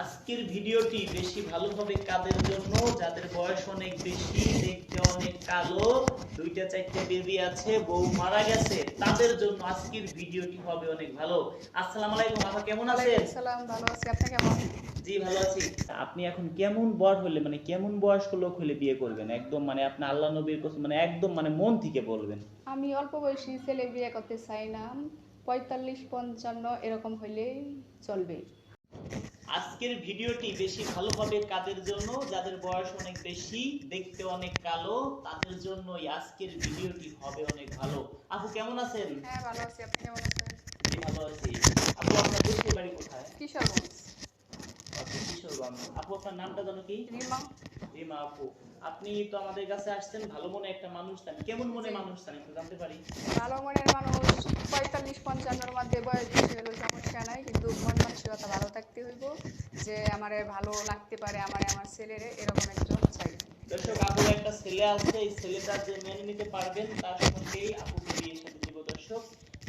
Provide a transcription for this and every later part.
আজকের ভিডিওটি বেশি ভালো হবে কাদের জন্য? যাদের বয়স অনেক বেশি দেখতে অনেক কালো দুইটা চারটা বেবি আছে বউ মারা গেছে তাদের জন্য আজকের ভিডিওটি হবে অনেক ভালো। আসসালামু আলাইকুম আপা কেমন আছেন? সালাম ভালো আছি। আপনি কেমন? জি ভালো আছি। আপনি এখন কেমন বর হলে মানে কেমন বয়স্ক লোক হলে বিয়ে করবেন? একদম মানে আপনি আল্লাহ নবীর কসম মানে একদম মানে মন থেকে বলবেন। আমি অল্প বয়সী ছেলে বিয়ে করতে চাই না পঁয়তাল্লিশ পঞ্চান্ন এরকম হইলেই চলবে। আজকের ভিডিওটি বেশি ভালো হবে কাদের জন্য? যাদের বয়স অনেক বেশি দেখতে অনেক কালো তাদের জন্যই আজকের ভিডিওটি হবে অনেক ভালো। আপু কেমন আছেন? হ্যাঁ ভালো আছি। আপনি কেমন আছেন? জি, ভালো আছি। আপু আপনার দেশের বাড়ি কোথায়? কিশোরগঞ্জ। আপু কিশোরগঞ্জ। আপু আপনার নামটা জানো কি? রিমা। রিমা আপু। আপনি তো আমাদের কাছে আসছেন ভালো মনে একটা মানুষ চান কেমন মনে মানুষ চান একটু জানতে পারি? ভালো মনের মানুষ পঁয়তাল্লিশ পঞ্চান্নর মধ্যে বয়স যে আমারে ভালো লাগতে পারে আমারে আমার ছেলেরে এরকম একজন চাই। দর্শক আপুর একটা ছেলে আছে এই ছেলেটা যে মেনে নিতে পারবেন তার সঙ্গেই আপুকে বিয়ে সাথে দিব দর্শক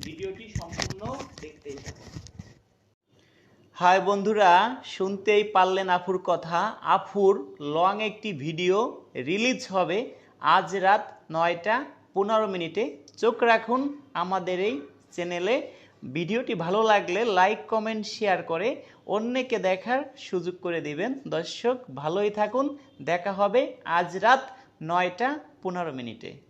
ভিডিওটি সম্পূর্ণ দেখতেই থাকুন। হাই বন্ধুরা শুনতেই পারলেন আফুর কথা। আফুর লং একটি ভিডিও রিলিজ হবে আজ রাত নয়টা পনেরো মিনিটে। চোখ রাখুন আমাদের এই চ্যানেলে ভিডিওটি ভালো লাগলে লাইক, কমেন্ট, শেয়ার করে অন্যকে দেখার সুযোগ করে দিবেন। দর্শক, ভালোই থাকুন। দেখা হবে আজ রাত নয়টা পনেরো মিনিটে।